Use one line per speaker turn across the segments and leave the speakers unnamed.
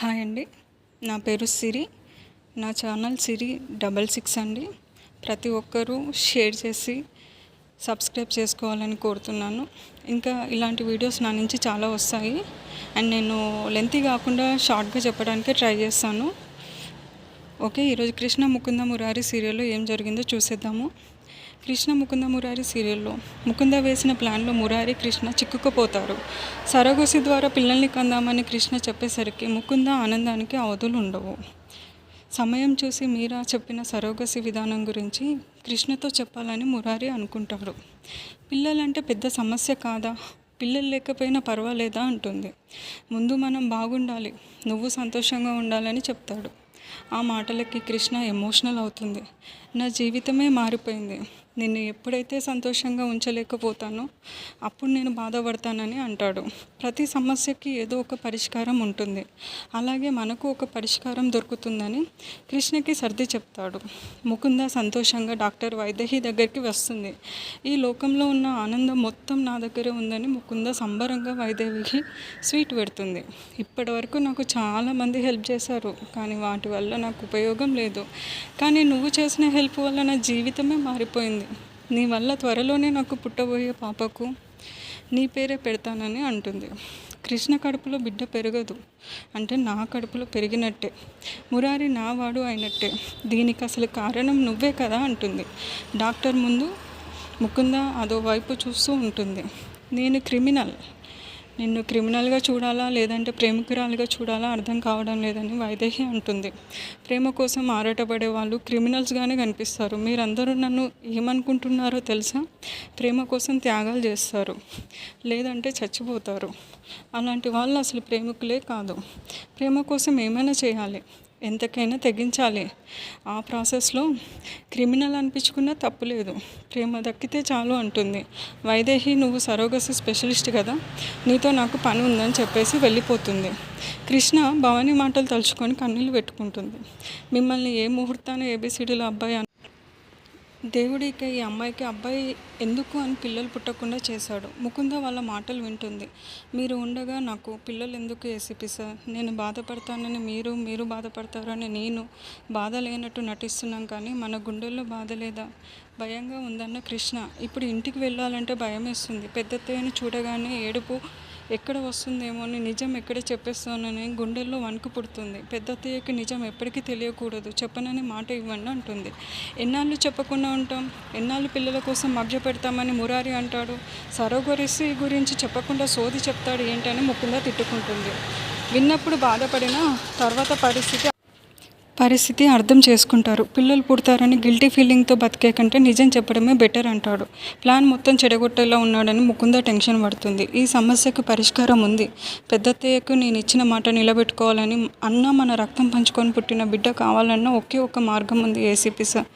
Hi అండి. నా పేరు సిరి. నా ఛానల్ సిరి డబల్ సిక్స్ అండి. ప్రతి ఒక్కరూ షేర్ చేసి సబ్స్క్రైబ్ చేసుకోవాలని కోరుతున్నాను. ఇంకా ఇలాంటి వీడియోస్ నా నుంచి చాలా వస్తాయి. అండ్ నేను లెంతీ కాకుండా షార్ట్గా చెప్పడానికి ట్రై చేస్తాను. ఓకే ఈరోజు కృష్ణ ముకుంద మురారి సీరియల్లో ఏం జరిగిందో చూసేద్దాము. కృష్ణ ముకుంద మురారి సీరియల్లో ముకుంద వేసిన ప్లాన్లో మురారి కృష్ణ చిక్కుకుపోతారు. సరగోసి ద్వారా పిల్లల్ని కందామని కృష్ణ చెప్పేసరికి ముకుంద ఆనందానికి అవధులు ఉండవు. సమయం చూసి మీరా చెప్పిన సరోగసి విధానం గురించి కృష్ణతో చెప్పాలని మురారి అనుకుంటాడు పిల్లలంటే పెద్ద సమస్య కాదా? పిల్లలు లేకపోయినా పర్వాలేదా? అంటుంది. ముందు మనం బాగుండాలి నువ్వు సంతోషంగా ఉండాలని చెప్తాడు. ఆ మాటలకి కృష్ణ ఎమోషనల్ అవుతుంది. నా జీవితమే మారిపోయింది. నిన్ను ఎప్పుడైతే సంతోషంగా ఉంచలేకపోతానో అప్పుడు నేను బాధపడతానని అంటాడు. ప్రతి సమస్యకి ఏదో ఒక పరిష్కారం ఉంటుంది. అలాగే మనకు ఒక పరిష్కారం దొరుకుతుందని కృష్ణకి సర్ది చెప్తాడు. ముకుంద సంతోషంగా డాక్టర్ వైదేహి దగ్గరికి వస్తుంది. ఈ లోకంలో ఉన్న ఆనందం మొత్తం నా దగ్గరే ఉందని ముకుంద సంబరంగా వైదేవికి స్వీట్ పెడుతుంది. ఇప్పటి వరకు నాకు చాలామంది హెల్ప్ చేశారు కానీ వాటి వల్ల నాకు ఉపయోగం లేదు. కానీ నువ్వు చేసిన హెల్ప్ వల్ల నా జీవితమే మారిపోయింది. నీ వల్ల త్వరలోనే నాకు పుట్టబోయే పాపకు నీ పేరే పెడతానని అంటుంది. కృష్ణ కడుపులో బిడ్డ పెరగదు అంటే నా కడుపులో పెరిగినట్టే. మురారి నా వాడు అయినట్టే. దీనికి అసలు కారణం నువ్వే కదా అంటుంది. డాక్టర్ ముందు ముకుంద అదో వైపు చూస్తూ ఉంటుంది. నేను క్రిమినల్. నిన్ను క్రిమినల్గా చూడాలా? లేదంటే ప్రేమికురాలుగా చూడాలా? అర్థం కావడం లేదని వైదేహి అంటుంది. ప్రేమ కోసం ఆరాటపడే వాళ్ళు క్రిమినల్స్గానే కనిపిస్తారు. మీరందరూ నన్ను ఏమనుకుంటున్నారో తెలుసా? ప్రేమ కోసం త్యాగాలు చేస్తారు. లేదంటే చచ్చిపోతారు. అలాంటి వాళ్ళు అసలు ప్రేమికులే కాదు. ప్రేమ కోసం ఏమైనా చేయాలి. ఎంతకైనా తెగించాలి. ఆ ప్రాసెస్లో క్రిమినల్ అనిపించుకున్నా తప్పులేదు ప్రేమ దక్కితే చాలు అంటుంది. వైదేహి నువ్వు సరోగసి స్పెషలిస్ట్ కదా. నీతో నాకు పని ఉందని చెప్పేసి వెళ్ళిపోతుంది. కృష్ణ భవానీ మాటలు తలుచుకొని కన్నీళ్ళు పెట్టుకుంటుంది. మిమ్మల్ని ఏ ముహూర్తాన ఏబిసిడీలో అబ్బాయి దేవుడికి ఈ అమ్మాయికి అబ్బాయి ఎందుకు అని పిల్లలు పుట్టకుండా చేశాడు. ముకుంద వాళ్ళ మాటలు వింటుంది. మీరు ఉండగా నాకు పిల్లలు ఎందుకు ఏసీపీ సార్? నేను బాధపడతానని మీరు మీరు బాధపడతారని నేను బాధ లేనట్టు నటిస్తున్నాం కానీ మన గుండెల్లో బాధ లేదా? భయంగా ఉందన్న కృష్ణ ఇప్పుడు ఇంటికి వెళ్ళాలంటే భయం వేస్తుంది పెద్దత్తయ్యని చూడగానే ఏడుపు ఎక్కడ వస్తుందేమో అని నిజం ఎక్కడ చెప్పేస్తానని గుండెల్లో వణుకు పుడుతుంది. పెద్ద అత్తయ్యకి నిజం ఎప్పటికీ తెలియకూడదు. చెప్పనని మాట ఇవ్వండి అంటుంది. ఎన్నాళ్ళు చెప్పకుండా ఉంటాం? ఎన్నాళ్ళు పిల్లల కోసం మభ్య పెడతామని మురారి అంటాడు. సరోగరిసి గురించి చెప్పకుండా సోది చెప్తాడు ఏంటని ముకుందా తిట్టుకుంటుంది. విన్నప్పుడు బాధపడిన తర్వాత పరిస్థితి పరిస్థితి అర్థం చేసుకుంటారు. పిల్లలు పుడతారని గిల్టీ ఫీలింగ్తో బతికే కంటే నిజం చెప్పడమే బెటర్ అంటాడు. ప్లాన్ మొత్తం చెడగొట్టేలా ఉన్నాడని ముకుంద టెన్షన్ పడుతుంది. ఈ సమస్యకు పరిష్కారం ఉంది. పెద్దత్తయ్యకు నేను ఇచ్చిన మాట నిలబెట్టుకోవాలని అన్న మన రక్తం పంచుకొని పుట్టిన బిడ్డ కావాలన్న ఒకే ఒక మార్గం ఉంది ఏసీపీ సార్.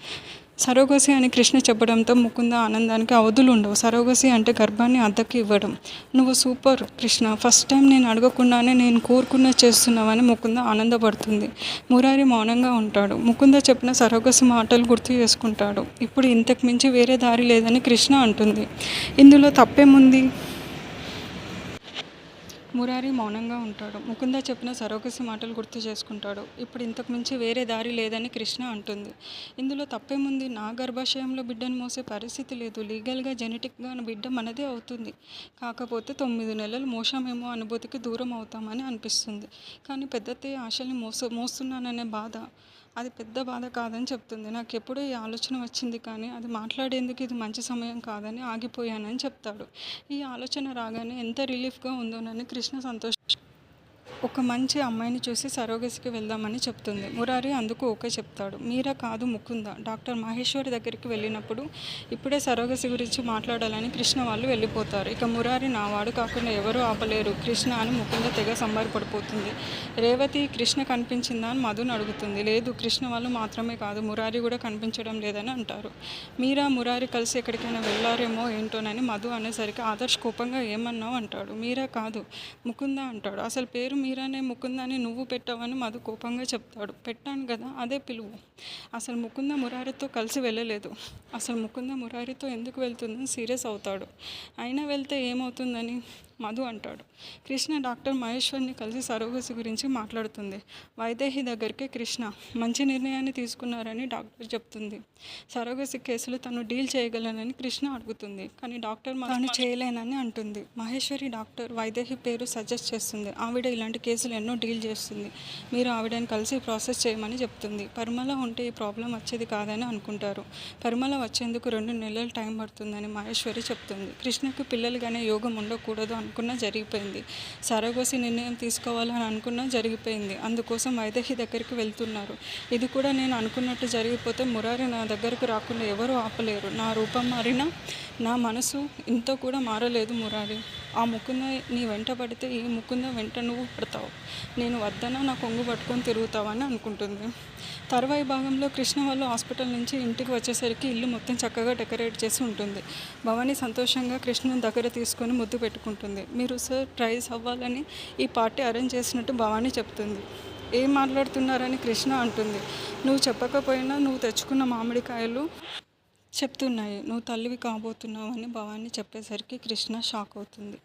సరోగసి అని కృష్ణ చెప్పడంతో ముకుంద ఆనందానికి అవధులు ఉండవు సరోగసి అంటే గర్భాన్ని అద్దకు ఇవ్వడం. నువ్వు సూపర్ కృష్ణ ఫస్ట్ టైం నేను అడగకుండానే నేను కోరుకున్న చేస్తున్నావని ముకుంద ఆనందపడుతుంది. మురారి మౌనంగా ఉంటాడు. ముకుంద చెప్పిన సరోగసి మాటలు గుర్తు చేసుకుంటాడు. ఇప్పుడు ఇంతకు మించి వేరే దారి లేదని కృష్ణ అంటుంది. ఇందులో తప్పేముంది? మురారి మౌనంగా ఉంటాడు. ముకుంద చెప్పిన సరోగసి మాటలు గుర్తు చేసుకుంటాడు. ఇప్పుడు ఇంతకు మించి వేరే దారి లేదని కృష్ణ అంటుంది. ఇందులో తప్పేముంది? నా గర్భాశయంలో బిడ్డను మోసే పరిస్థితి లేదు. లీగల్గా జెనెటిక్గా బిడ్డ మనదే అవుతుంది. కాకపోతే తొమ్మిది నెలలు మోసామేమో అనుభూతికి దూరం అవుతామని అనిపిస్తుంది. కానీ పెద్దతే ఆశల్ని మోస మోస్తున్నాననే బాధ. అది పెద్ద బాధ కాదని చెప్తుంది. నాకు ఎప్పుడూ ఈ ఆలోచన వచ్చింది కానీ అది మాట్లాడేందుకు ఇది మంచి సమయం కాదని ఆగిపోయానని చెప్తాడు. ఈ ఆలోచన రాగానే ఎంత రిలీఫ్గా ఉందోనని కృష్ణ సంతోషం ఒక మంచి అమ్మాయిని చూసి సరోగసికి వెళ్దామని చెప్తుంది. మురారి అందుకు ఓకే చెప్తాడు. మీరా కాదు ముకుంద. డాక్టర్ మహేశ్వరి దగ్గరికి వెళ్ళినప్పుడు ఇప్పుడే సరోగసి గురించి మాట్లాడాలని కృష్ణ వాళ్ళు వెళ్ళిపోతారు. ఇక మురారి నావాడు కాకుండా ఎవరూ ఆపలేరు. కృష్ణ అని ముకుంద తెగ సంబరపడిపోతుంది. రేవతి కృష్ణ కనిపించిందా అని మధుని అడుగుతుంది. లేదు కృష్ణ వాళ్ళు మాత్రమే కాదు. మురారి కూడా కనిపించడం లేదని అంటారు. మీరా మురారి కలిసి ఎక్కడికైనా వెళ్ళారేమో ఏంటోనని మధు అనేసరికి ఆదర్శ్ కోపంగా ఏమన్నావు అంటాడు. మీరా కాదు ముకుంద అంటాడు. అసలు పేరు మీ మీరానే ముకుందని నువ్వు పెట్టావని మధు కోపంగా చెప్తాడు. పెట్టాను కదా అదే పిలువు. అసలు ముకుంద మురారితో కలిసి వెళ్ళలేదు. అసలు ముకుంద మురారితో ఎందుకు వెళ్తుందని సీరియస్ అవుతాడు. అయినా వెళ్తే ఏమవుతుందని? మధు అంటాడు. కృష్ణ డాక్టర్ మహేశ్వర్ని కలిసి సరోగసి గురించి మాట్లాడుతుంది. వైదేహి దగ్గరికి కృష్ణ మంచి నిర్ణయాన్ని తీసుకున్నారని డాక్టర్ చెప్తుంది. సరోగసి కేసులు తను డీల్ చేయగలనని కృష్ణ అడుగుతుంది. కానీ డాక్టర్ తాను చేయలేనని అంటుంది. మహేశ్వరి డాక్టర్ వైదేహి పేరు సజెస్ట్ చేస్తుంది. ఆవిడ ఇలాంటి కేసులు ఎన్నో డీల్ చేస్తుంది. మీరు ఆవిడని కలిసి ప్రాసెస్ చేయమని చెప్తుంది. పరిమళ ఉంటే ఈ ప్రాబ్లం వచ్చేది కాదని అనుకుంటారు. పరిమళ వచ్చేందుకు రెండు నెలలు టైం పడుతుందని మహేశ్వరి చెప్తుంది. కృష్ణకు పిల్లలుగానే యోగం ఉండకూడదు అనుకున్నా జరిగిపోయింది. సరగోసి నిర్ణయం తీసుకోవాలని అనుకున్నా జరిగిపోయింది. అందుకోసం వైదేహి దగ్గరికి వెళ్తున్నారు. ఇది కూడా నేను అనుకున్నట్టు జరిగిపోతే మురారి నా దగ్గరకు రాకుండా ఎవరూ ఆపలేరు. నా రూపం మారినా నా మనసు ఇంత కూడా మారలేదు మురారి. ఆ ముకుంద నీ వెంట పడితే ఈ ముకుంద వెంట నువ్వు పడతావు. నేను వద్దన నా కొంగు పట్టుకొని తిరుగుతావని అనుకుంటుంది. తర్వాయి భాగంలో కృష్ణ వాళ్ళు హాస్పిటల్ నుంచి ఇంటికి వచ్చేసరికి ఇల్లు మొత్తం చక్కగా డెకరేట్ చేసి ఉంటుంది. భవానీ సంతోషంగా కృష్ణను దగ్గర తీసుకొని ముద్దు పెట్టుకుంటుంది. మీరు సార్ ప్రైజ్ అవ్వాలని ఈ పార్టీ అరేంజ్ చేసినట్టు భవానీ చెప్తుంది. ఏం మాట్లాడుతున్నారని కృష్ణ అంటుంది. నువ్వు చెప్పకపోయినా నువ్వు తెచ్చుకున్న మామిడికాయలు చెప్తున్నాయి. నువ్వు తల్లివి కాబోతున్నావు అని భవానీ చెప్పేసరికి కృష్ణ షాక్ అవుతుంది.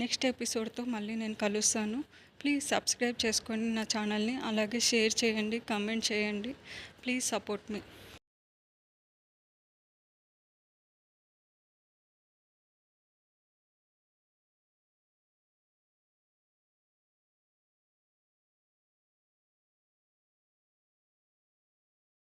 నెక్స్ట్ ఎపిసోడ్తో మళ్ళీ నేను కలుస్తాను. ప్లీజ్ సబ్స్క్రైబ్ చేసుకోండి నా ఛానల్ని అలాగే షేర్ చేయండి కమెంట్ చేయండి. Please support me.